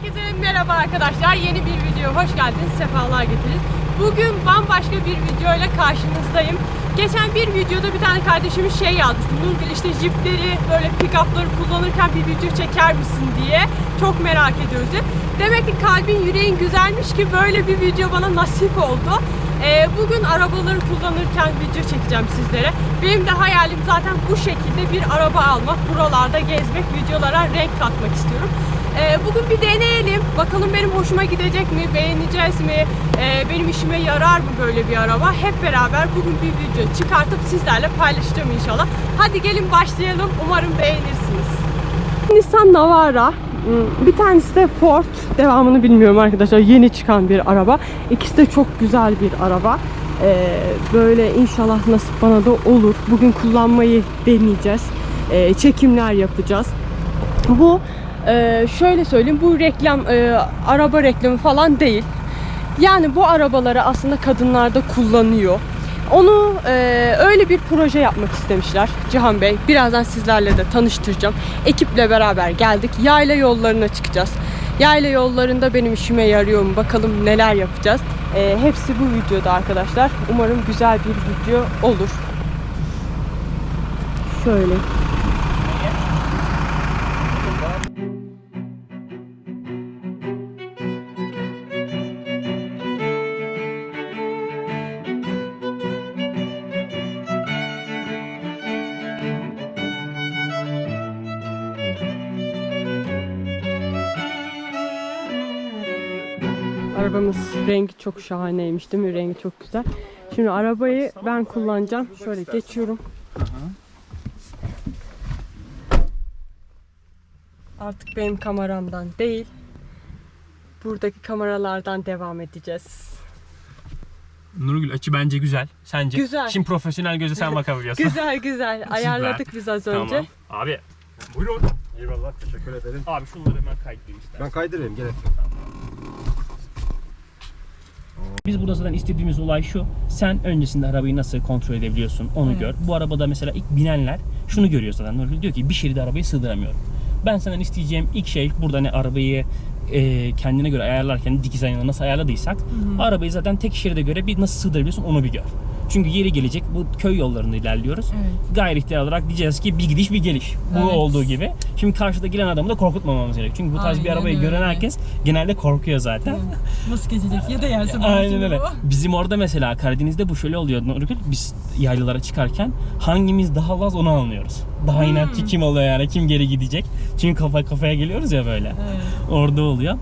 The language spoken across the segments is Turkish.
Herkese merhaba arkadaşlar. Yeni bir video hoş geldiniz. Sefalar getirin. Bugün bambaşka bir video ile karşınızdayım. Geçen bir videoda bir tane kardeşimiz şey yazmış. Nurgül işte jipleri böyle pick-up'ları kullanırken bir video çeker misin diye. Çok merak ediyoruz. Demek ki kalbin yüreğin güzelmiş ki böyle bir video bana nasip oldu. Ee, bugün arabaları kullanırken video çekeceğim sizlere. Benim de hayalim zaten bu şekilde bir araba almak, buralarda gezmek, videolara renk katmak istiyorum. Ee, bugün bir deneyelim. Bakalım benim hoşuma gidecek mi, beğeneceğiz mi, Ee, benim işime yarar mı böyle bir araba? Hep beraber bugün bir video çıkartıp sizlerle paylaşacağım inşallah. Hadi gelin başlayalım. Umarım beğenirsiniz. Nissan Navara. Hmm, Bir tanesi de Ford. Devamını bilmiyorum arkadaşlar. Yeni çıkan bir araba. İkisi de çok güzel bir araba. Ee, böyle inşallah nasip bana da olur. Bugün kullanmayı deneyeceğiz. Ee, çekimler yapacağız. Bu e, şöyle söyleyeyim bu reklam e, araba reklamı falan değil. Yani bu arabaları aslında kadınlar da kullanıyor. Onu e, öyle bir proje yapmak istemişler Cihan Bey. Birazdan sizlerle de tanıştıracağım. Ekiple beraber geldik. Yayla yollarına çıkacağız. Yayla yollarında benim işime yarıyor mu? Bakalım neler yapacağız. E, hepsi bu videoda arkadaşlar. Umarım güzel bir video olur. Şöyle Arabamız rengi çok şahaneymiş değil mi? Rengi çok güzel. Şimdi arabayı ben kullanacağım. Şöyle geçiyorum. Artık benim kameramdan değil. Buradaki kameralardan devam edeceğiz. Nurgül açı bence güzel. Sence? Güzel. Şimdi profesyonel gözle sen bakabiliyorsun. Güzel güzel. Ayarladık biz az önce. Tamam. Abi. Buyurun. Eyvallah teşekkür ederim. Abi şunları hemen kaydedeyim istersen. Ben kaydırayım gerek Biz burada zaten istediğimiz olay şu. Sen öncesinde arabayı nasıl kontrol edebiliyorsun onu gör. Bu arabada mesela ilk binenler şunu görüyor zaten. Nurgül diyor ki bir şeride arabayı sığdıramıyorum. Ben senden isteyeceğim ilk şey burada ne arabayı e, kendine göre ayarlarken dikiz ayarını nasıl ayarladıysak arabayı zaten tek şeride göre bir nasıl sığdırabiliyorsun onu bir gör. Çünkü yeri gelecek bu köy yollarında ilerliyoruz. Gayri ihtiyar olarak diyeceğiz ki bir gidiş bir geliş. Bu Evet. olduğu gibi. Şimdi karşıda gelen adamı da korkutmamamız gerekiyor. Çünkü bu tarz bir Aynen arabayı gören öyle. herkes genelde korkuyor zaten. Nasıl geçecek ya da yerse Aynen öyle. Bizim orada mesela Karadeniz'de bu şöyle oluyor. Biz yaylalara çıkarken hangimiz daha az onu anlıyoruz. Daha Hmm. inatçı kim oluyor yani kim geri gidecek. Çünkü kafa kafaya geliyoruz ya böyle. Orada oluyor.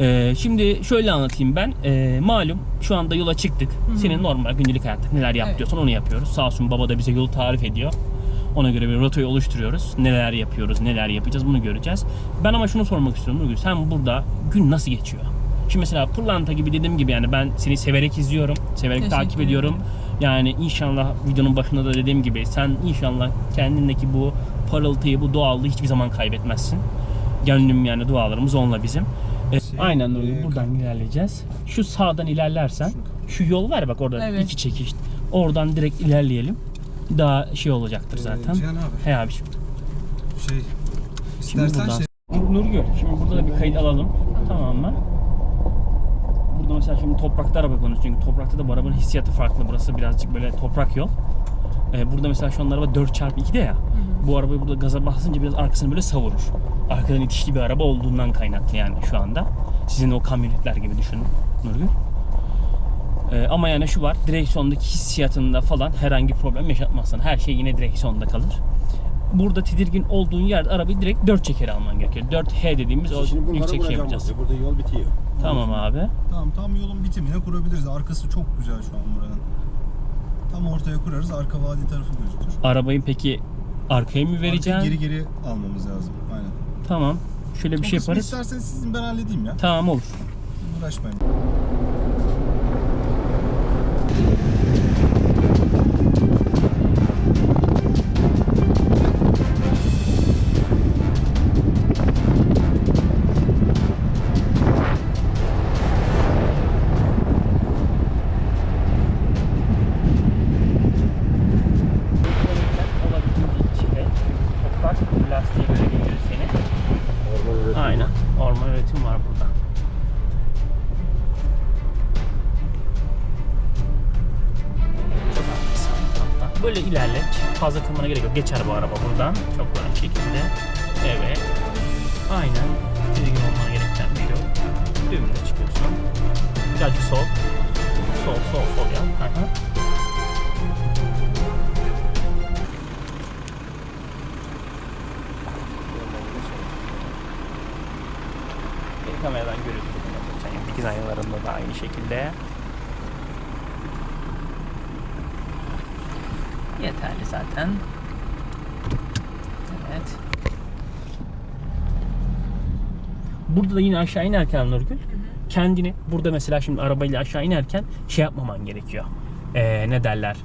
Ee, şimdi şöyle anlatayım ben. Ee, malum şu anda yola çıktık. Senin normal gündelik hayatta neler yap Evet. diyorsan onu yapıyoruz. Sağ olsun baba da bize yolu tarif ediyor. Ona göre bir rotayı oluşturuyoruz. Neler yapıyoruz, neler yapacağız bunu göreceğiz. Ben ama şunu sormak istiyorum Nurgül. Sen burada gün nasıl geçiyor? Şimdi mesela Pırlanta gibi dediğim gibi yani ben seni severek izliyorum. Severek Teşekkür takip ediyorum. Yani inşallah videonun başında da dediğim gibi sen inşallah kendindeki bu parıltıyı, bu doğallığı hiçbir zaman kaybetmezsin. Gönlüm yani dualarımız onunla bizim. E, aynen Nurgül buradan ilerleyeceğiz. Şu sağdan ilerlersen şu yol var bak orada Evet. iki çekiş. Oradan direkt ilerleyelim. Daha şey olacaktır zaten. Cihan abi He abiciğim. şey Şimdi istersen buradan. şey Nurgül, şimdi burada da bir kayıt alalım. Tamam mı? Burada mesela şimdi toprakta araba konuşuyoruz. Çünkü toprakta da bu arabanın hissiyatı farklı. Burası birazcık böyle toprak yol. Ee, burada mesela şu anda araba 4x2'de ya. Bu arabayı burada gaza basınca biraz arkasını böyle savurur. Arkadan itişli bir araba olduğundan kaynaklı yani şu anda. Sizin o kamyonetler gibi düşünün Nurgül. Ee, ama yani şu var, direksiyondaki hissiyatında falan herhangi problem yaşatmazsan her şey yine direksiyonda kalır. Burada tedirgin olduğun yerde arabayı direkt 4 çekeri alman gerekiyor. 4H dediğimiz o Şimdi yüksek şey yapacağız. Burada yol bitiyor. Tamam abi. Tamam tam yolun bitimine kurabiliriz. Arkası çok güzel şu an buranın. Tam ortaya kurarız. Arka vadi tarafı gözükür. Arabayı peki arkaya mı vereceğim? Arkayı geri geri almamız lazım. Aynen. Tamam. Şöyle bir O şey yaparız. isterseniz sizin ben halledeyim ya. Tamam olur. Uğraşmayın. Fazla kırmana gerek yok. Geçer bu araba buradan. Çok rahat şekilde. Evet. Aynen. Tedirgin olmana gerekten bir yok. Düğümle çıkıyorsun. Birazcık sol. Sol, sol, sol ya. Hı hı. Bir kameradan görüyorsunuz. Yani dikiz aynalarında da aynı şekilde. Yeterli zaten. Evet. Burada da yine aşağı inerken Nurgül kendini burada mesela şimdi arabayla aşağı inerken şey yapmaman gerekiyor. Ee, ne derler?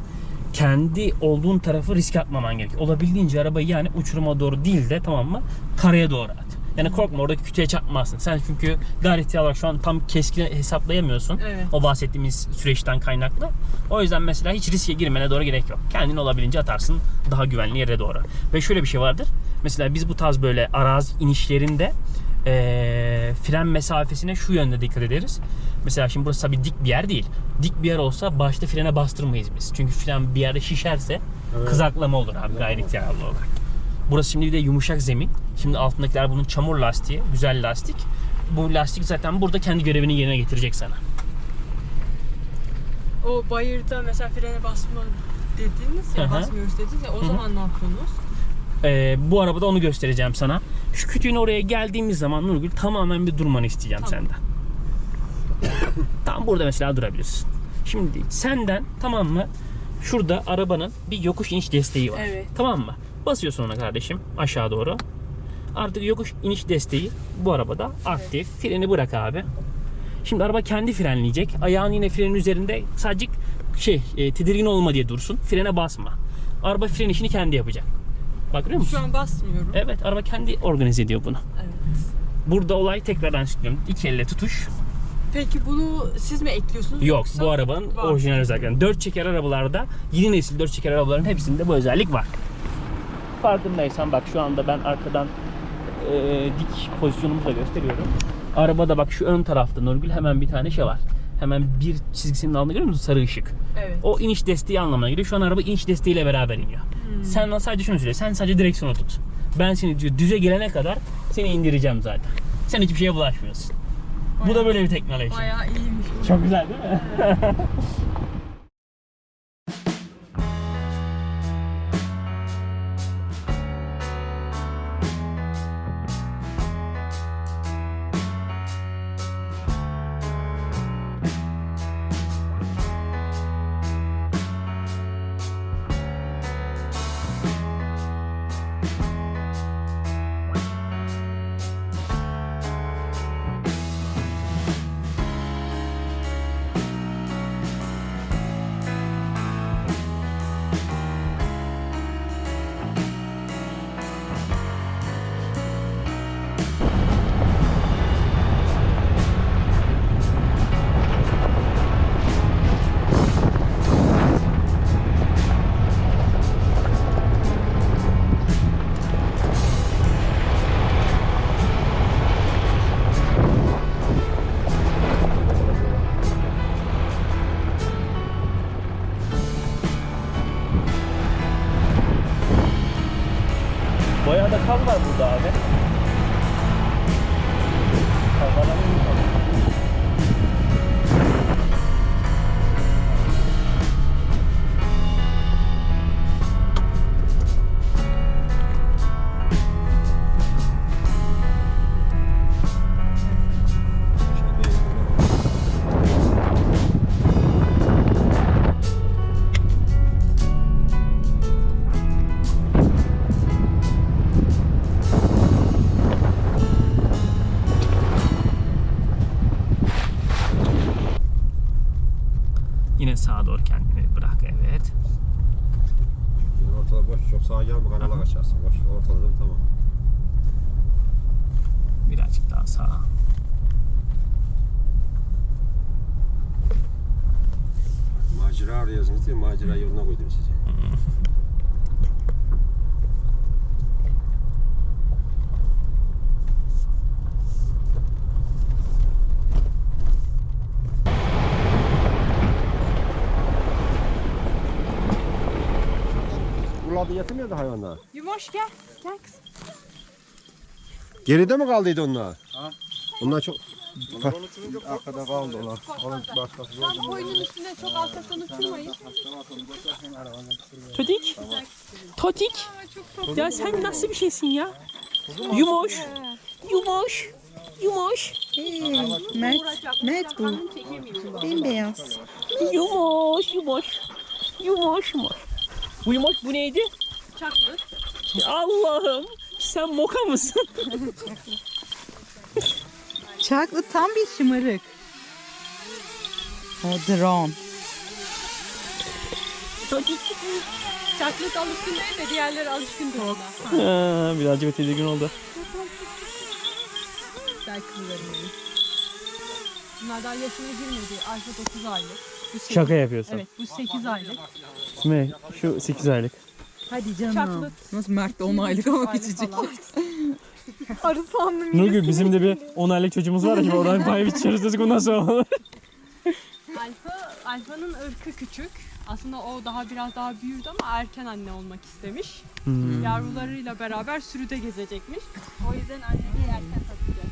Kendi olduğun tarafı risk atmaman gerekiyor. Olabildiğince arabayı yani uçuruma doğru değil de tamam mı? Karaya doğru at. Yani korkma oradaki kütüğe çarpmazsın. Sen çünkü gayri ihtiyar olarak şu an tam keskin hesaplayamıyorsun. Evet. O bahsettiğimiz süreçten kaynaklı. O yüzden mesela hiç riske girmene doğru gerek yok. Kendin olabildiğince atarsın daha güvenli yere doğru. Ve şöyle bir şey vardır. Mesela biz bu tarz böyle arazi inişlerinde eee, fren mesafesine şu yönde dikkat ederiz. Mesela şimdi burası tabii dik bir yer değil. Dik bir yer olsa başta frene bastırmayız biz. Çünkü fren bir yerde şişerse Evet. kızaklama olur abi gayri ihtiyarlı olarak. Burası şimdi bir de yumuşak zemin. Şimdi altındakiler bunun çamur lastiği, güzel lastik. Bu lastik zaten burada kendi görevini yerine getirecek sana. O bayırda mesela frene basma dediniz ya Hı hı. basmıyoruz dediniz ya o hı. zaman ne yapıyorsunuz? Ee, bu arabada onu göstereceğim sana. Şu kütüğün oraya geldiğimiz zaman Nurgül tamamen bir durmanı isteyeceğim Tamam. senden. Tam burada mesela durabilirsin. Şimdi senden tamam mı? Şurada arabanın bir yokuş iniş desteği var. Evet. Tamam mı? Basıyorsun ona kardeşim aşağı doğru. Artık yokuş iniş desteği bu arabada aktif. Freni bırak abi. Şimdi araba kendi frenleyecek. Ayağın yine frenin üzerinde sadece şey e, tedirgin olma diye dursun. Frene basma. Araba fren işini kendi yapacak. Bak görüyor musun? Şu an basmıyorum. Evet araba kendi organize ediyor bunu. Evet. Burada olay tekrardan söylüyorum. İki elle tutuş. Peki bunu siz mi ekliyorsunuz? Yok bu arabanın var? orijinal özellikleri. 4 çeker arabalarda yeni nesil 4 çeker arabaların hepsinde bu özellik var. Farkındaysan bak şu anda ben arkadan e, dik pozisyonumu da gösteriyorum. Arabada bak şu ön tarafta Nurgül hemen bir tane şey var. Hemen bir çizgisinin altında görüyor musun sarı ışık? Evet. O iniş desteği anlamına geliyor. Şu an araba iniş desteğiyle beraber iniyor. Sen sadece şunu söyle. Sen sadece direksiyonu tut. Ben seni diyor düze gelene kadar seni indireceğim zaten. Sen hiçbir şeye bulaşmıyorsun. Bu da böyle bir teknoloji. Bayağı iyiymiş. Çok güzel değil mi? Bayağı Ortaladım tamam. Birazcık daha sağa. Macera arıyorsunuz diye macera yoluna koydum sizi. Buralarda yetim ya hayvanlar. Yumoş gel. Gel kızım. Geride mi kaldıydı onlar? Ha. Onlar çok... Arkada kaldı onlar. Onun başkası Tam koyunun üstünde çok arkasını uçurmayın. Totik. Totik. Ya sen nasıl bir şeysin ya? Yumoş. Yumoş. Yumoş. Mert, Mert bu. Bembeyaz. Yumoş. Yumoş. Yumoş. Yumoş. Bu yumoş bu neydi? Çaklı. Allah'ım. Sen moka mısın? Çaklı tam bir şımarık. O drone. Totik. Çaklı alışkın değil de diğerleri alışkın değil. Ha, birazcık tedirgin oldu. Güzel kızlarım benim. Bunlar daha yaşına girmedi. Alfa 9 aylık. Bu sekiz- Şaka yapıyorsun. Evet bu 8 aylık. Ne? Şu 8 aylık. Hadi canım. Çaklı. Nasıl Mert de 10 aylık ama küçücük. Arı sandım. Nurgül bizim de bir 10 aylık çocuğumuz var ya şimdi oradan pay biçeriz dedik ondan sonra olur. Alfa, Alfa'nın ırkı küçük. Aslında o daha biraz daha büyüdü ama erken anne olmak istemiş. Hmm. Yavrularıyla beraber sürüde gezecekmiş. O yüzden anneliği erken takacak.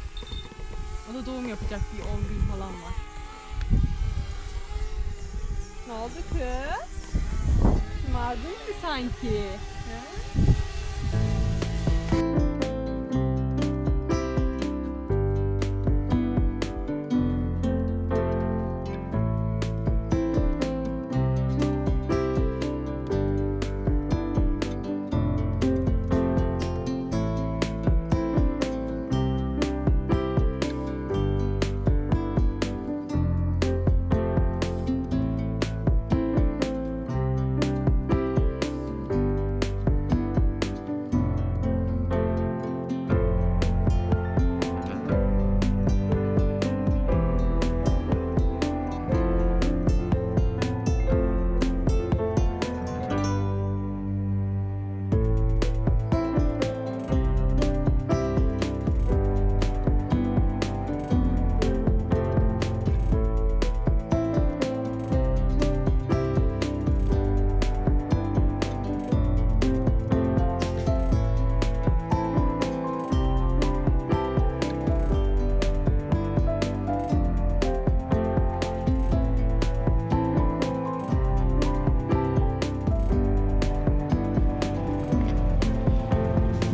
O da doğum yapacak bir 10 gün falan var. Ne oldu kız? Şımardın mı sanki? He?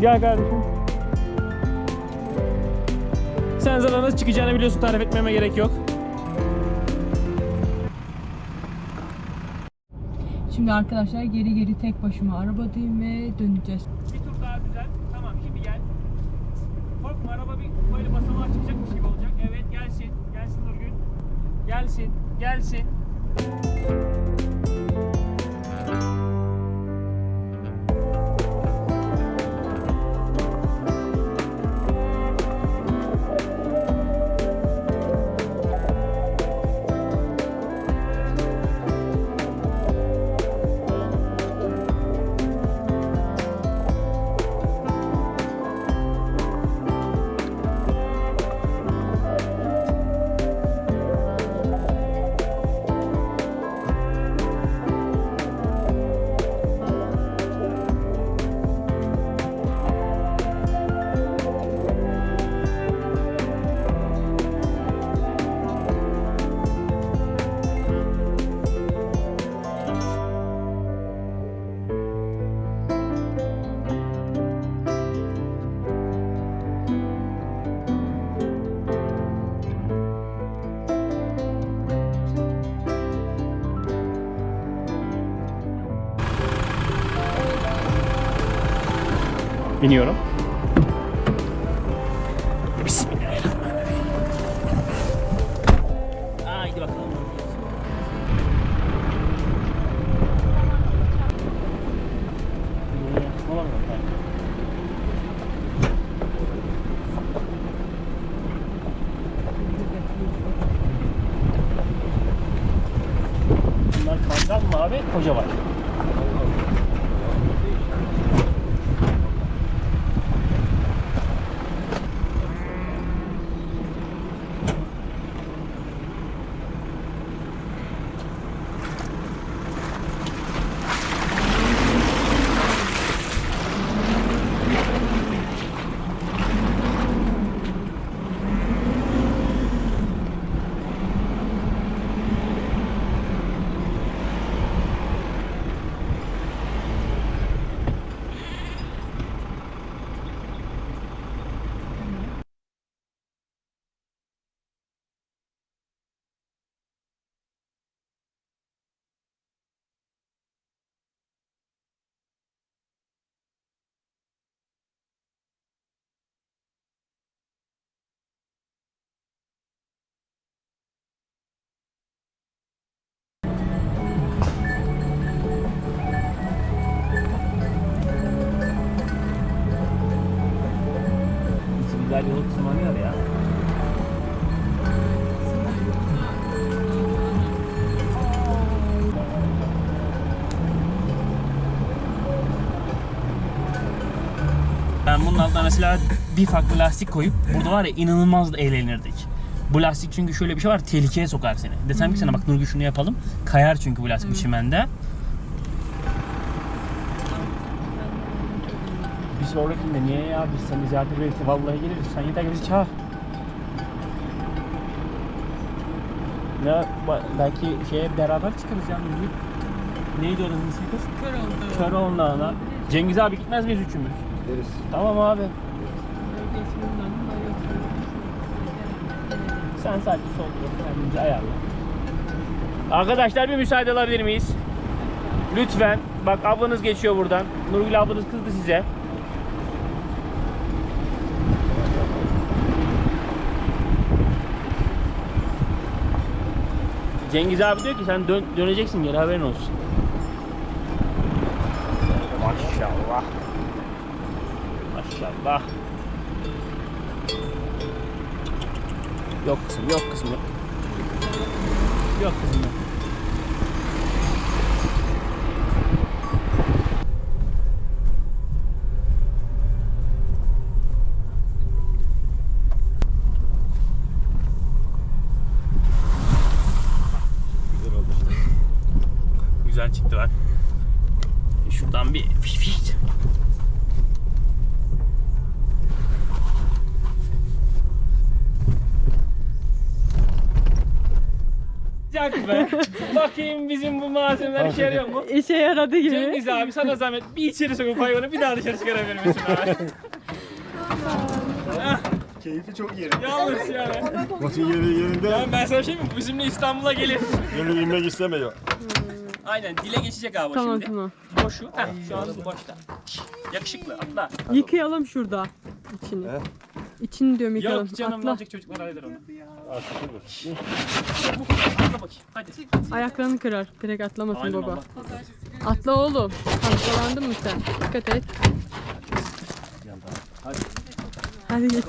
Gel kardeşim. Sen zaten nasıl çıkacağını biliyorsun tarif etmeme gerek yok. Şimdi arkadaşlar geri geri tek başıma arabadayım ve döneceğiz. Bir tur daha güzel. Tamam şimdi gel. Korkma araba bir böyle basamağa çıkacakmış gibi olacak. Evet gelsin. Gelsin Nurgül. Gelsin. Gelsin. Biniyorum. Bunun altına mesela bir farklı lastik koyup burada var ya inanılmaz da eğlenirdik. Bu lastik çünkü şöyle bir şey var tehlikeye sokar seni. Desem ki sana bak Nurgül şunu yapalım. Kayar çünkü bu lastik çimende. Bir sonrakinde niye ya biz seni ziyaret ederiz vallahi geliriz. Sen yeter ki bizi çağır. Ne belki şeye beraber çıkarız ya Nurgül. Neydi oranın ismi kız? Kör oldu. Köroğlu'nun dağına. Cengiz abi gitmez miyiz üçümüz? Deriz. Tamam abi. Sen sadece sol. Kendimizi ayarla. Arkadaşlar bir müsaade alabilir miyiz? Lütfen. Bak ablanız geçiyor buradan. Nurgül ablanız kızdı size. Cengiz abi diyor ki sen dön- döneceksin geri haberin olsun. Maşallah. Maşallah. Yok kızım, yok kızım yok. Yok kızım yok. Güzel çıktı bak. Şuradan bir fiş fiş. Cak be. Bakayım bizim bu malzemeler işe yarıyor mu? İşe yaradı gibi. Cengiz abi sana zahmet bir içeri sokup hayvanı bir daha dışarı çıkarabilir misin abi? Keyfi çok iyi. Yalnız yani. Maçın yeri yerinde. Yani ben sana bir şey mi? Bizimle İstanbul'a gelir. Gönül inmek istemiyor. Aynen dile geçecek abi o Tamam şimdi. tamam. Boşu. Heh, şu an boşta. Yakışıklı atla. Yıkayalım şurada içini. He? İçini diyorum yıkayalım. Yok canım Atla. olacak çocuklar halleder onu. Artık dur. Atla bakayım hadi. Ayaklarını kırar. Direkt atlamasın Aynen baba. Allah. Atla oğlum. Hastalandın mı sen? Dikkat et. Hadi. Hadi git.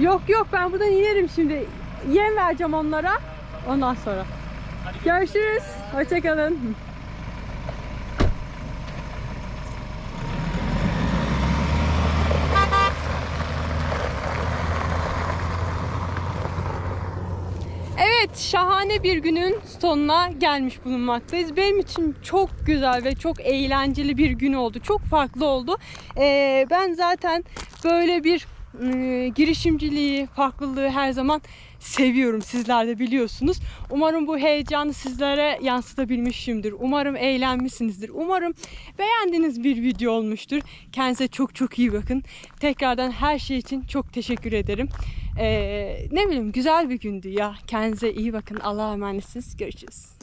Yok yok ben buradan inerim şimdi. Yem vereceğim onlara. Ondan sonra. Görüşürüz. Hoşçakalın. Evet, şahane bir günün sonuna gelmiş bulunmaktayız. Benim için çok güzel ve çok eğlenceli bir gün oldu. Çok farklı oldu. Ee, ben zaten böyle bir e, girişimciliği, farklılığı her zaman seviyorum. Sizler de biliyorsunuz. Umarım bu heyecanı sizlere yansıtabilmişimdir. Umarım eğlenmişsinizdir. Umarım beğendiğiniz bir video olmuştur. Kendinize çok çok iyi bakın. Tekrardan her şey için çok teşekkür ederim. Ee, ne bileyim güzel bir gündü ya. Kendinize iyi bakın. Allah'a emanetsiniz. Görüşürüz.